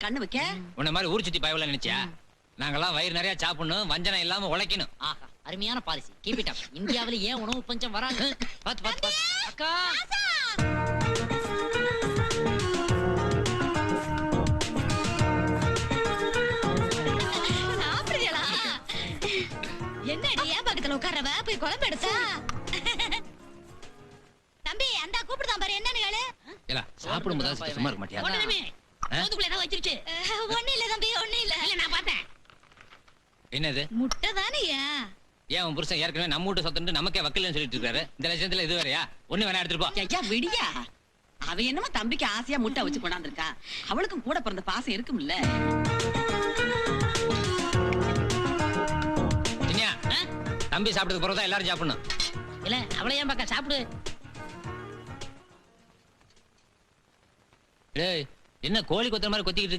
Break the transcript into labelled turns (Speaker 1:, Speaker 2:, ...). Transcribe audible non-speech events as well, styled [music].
Speaker 1: கண்ணு வைக்க?
Speaker 2: உன்ன மாதிரி ஊர் சுத்தி பயவில்ல நினைச்சியா? நாங்கெல்லாம் வயிறு நிறைய சாப்பிடணும் வஞ்சனம் இல்லாம உழைக்கணும்.
Speaker 3: ஆஹா அருமையான பாலிசி கீப் இட் அப் இந்தியாவுல ஏன் உணவு பஞ்சம் வராது? [laughs] பாத்து பாத்து அக்கா!
Speaker 4: என்னடி ஏன் பக்கத்துல உட்கார்றவ போய் குழம்பு எடுத்தா. தம்பி அந்த கூப்பிடுதான் பாரு. என்னன்னு கேளு.
Speaker 2: இல்ல சாப்பிடும் போது சும்மா இருக்க மாட்டியா?
Speaker 3: ஏதாவது வச்சிருச்சு.
Speaker 4: அஹ், ஒண்ணும் இல்ல தம்பி ஒண்ணும் இல்ல.
Speaker 3: இல்ல நான் பார்த்தேன்.
Speaker 2: என்னது?
Speaker 4: முட்டை தானேயா
Speaker 2: ஏன்? உன் புருஷன் ஏற்கனவே நம்ம வீட்டு சொத்துட்டு நமக்கே வக்கீல்னு சொல்லிட்டு இருக்காரு? இந்த லட்சத்துல இது வேறயா? ஒண்ணு வேணா எடுத்துட்டு போ.
Speaker 1: ஐயா விடியா. அவ என்னமோ தம்பிக்கு ஆசையா முட்டை வச்சு கொண்டாந்துருக்கா. அவளுக்கும் கூட பிறந்த பாசம் இருக்கும்ல.
Speaker 2: இனியா? தம்பி சாப்பிட்டதுக்கு பிறகு தான் எல்லாரும் சாப்பிடணும்.
Speaker 3: இல்ல அவளை ஏன் பார்க்க? சாப்பிடு.
Speaker 2: டேய் என்ன கோழி கொத்துற மாதிரி கொத்திக்கிட்டு இருக்க